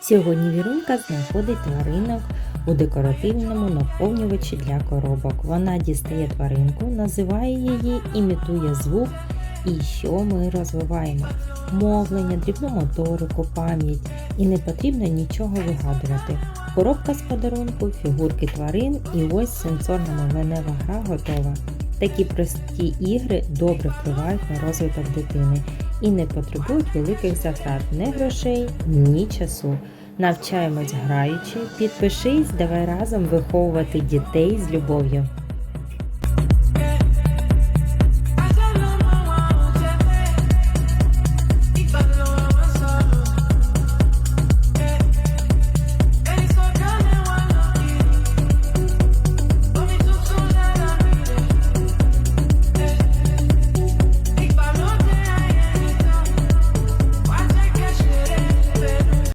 Сьогодні Вірунка знаходить тваринок у декоративному наповнювачі для коробок. Вона дістає тваринку, називає її, імітує звук. І що ми розвиваємо? Мовлення, дрібну моторику, пам'ять. І не потрібно нічого вигадувати. Коробка з подарунку, фігурки тварин і ось сенсорна мовленева гра готова. Такі прості ігри добре впливають на розвиток дитини і не потребують великих затрат ні грошей, ні часу. Навчаємось граючи, підпишись, давай разом виховувати дітей з любов'ю.